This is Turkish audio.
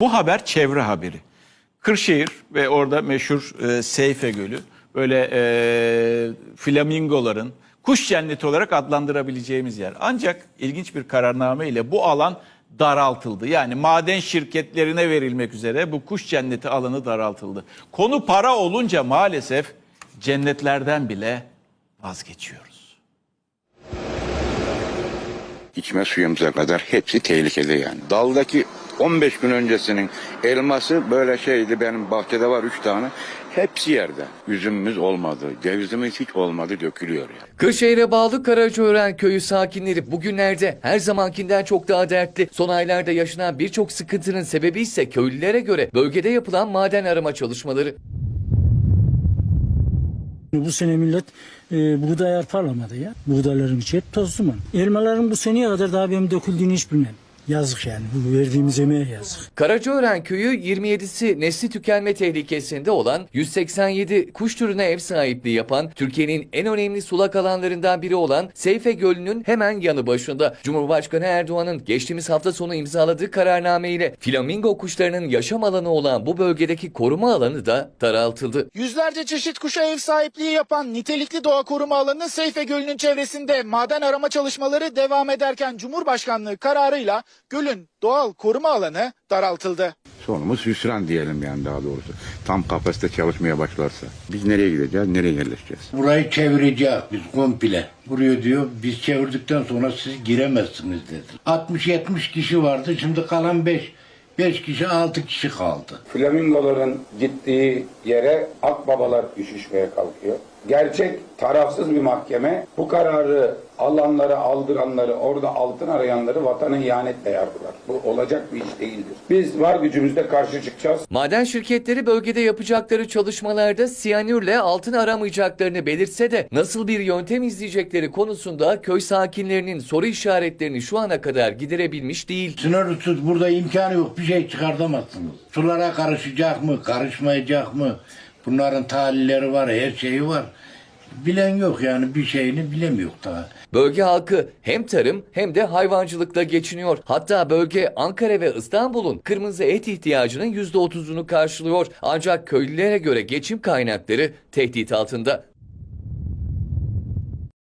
Bu haber çevre haberi. Kırşehir ve orada meşhur e, Seyfe Gölü böyle e, flamingoların kuş cenneti olarak adlandırabileceğimiz yer. Ancak ilginç bir kararname ile bu alan daraltıldı. Yani maden şirketlerine verilmek üzere bu kuş cenneti alanı daraltıldı. Konu para olunca maalesef cennetlerden bile vazgeçiyoruz. İçme suyumuza kadar hepsi tehlikeli yani. Daldaki 15 gün öncesinin elması böyle şeydi benim bahçede var 3 tane. Hepsi yerde. Üzümümüz olmadı, cevizimiz hiç olmadı dökülüyor yani. Kırşehir'e bağlı Karacaören köyü sakinleri bugünlerde her zamankinden çok daha dertli. Son aylarda yaşanan birçok sıkıntının sebebi ise köylülere göre bölgede yapılan maden arama çalışmaları. Bu sene millet e, buğday arpalamadı ya. Buğdayların içi hep toz duman. Elmaların bu seneye kadar daha benim döküldüğünü hiç bilmem. Yazık yani. Bu verdiğimiz emeğe yazık. Karacaören köyü 27'si nesli tükenme tehlikesinde olan 187 kuş türüne ev sahipliği yapan Türkiye'nin en önemli sulak alanlarından biri olan Seyfe Gölü'nün hemen yanı başında Cumhurbaşkanı Erdoğan'ın geçtiğimiz hafta sonu imzaladığı kararname ile flamingo kuşlarının yaşam alanı olan bu bölgedeki koruma alanı da daraltıldı. Yüzlerce çeşit kuşa ev sahipliği yapan nitelikli doğa koruma alanı Seyfe Gölü'nün çevresinde maden arama çalışmaları devam ederken Cumhurbaşkanlığı kararıyla gölün doğal koruma alanı daraltıldı. Sonumuz hüsran diyelim yani daha doğrusu. Tam kapasite çalışmaya başlarsa. Biz nereye gideceğiz, nereye yerleşeceğiz? Burayı çevireceğiz biz komple. Buraya diyor biz çevirdikten sonra siz giremezsiniz dedi. 60-70 kişi vardı şimdi kalan 5. 5 kişi 6 kişi kaldı. Flamingoların gittiği yere akbabalar üşüşmeye kalkıyor. Gerçek tarafsız bir mahkeme bu kararı alanları aldıranları orada altın arayanları vatana ihanetle yargılar. Bu olacak bir iş değildir. Biz var gücümüzle karşı çıkacağız. Maden şirketleri bölgede yapacakları çalışmalarda siyanürle altın aramayacaklarını belirtse de nasıl bir yöntem izleyecekleri konusunda köy sakinlerinin soru işaretlerini şu ana kadar giderebilmiş değil. Sınırsız burada imkanı yok bir şey çıkartamazsınız. Sulara karışacak mı karışmayacak mı? Bunların tahlilleri var her şeyi var. Bilen yok yani bir şeyini bilemiyor daha. Bölge halkı hem tarım hem de hayvancılıkla geçiniyor. Hatta bölge Ankara ve İstanbul'un kırmızı et ihtiyacının %30'unu karşılıyor. Ancak köylülere göre geçim kaynakları tehdit altında.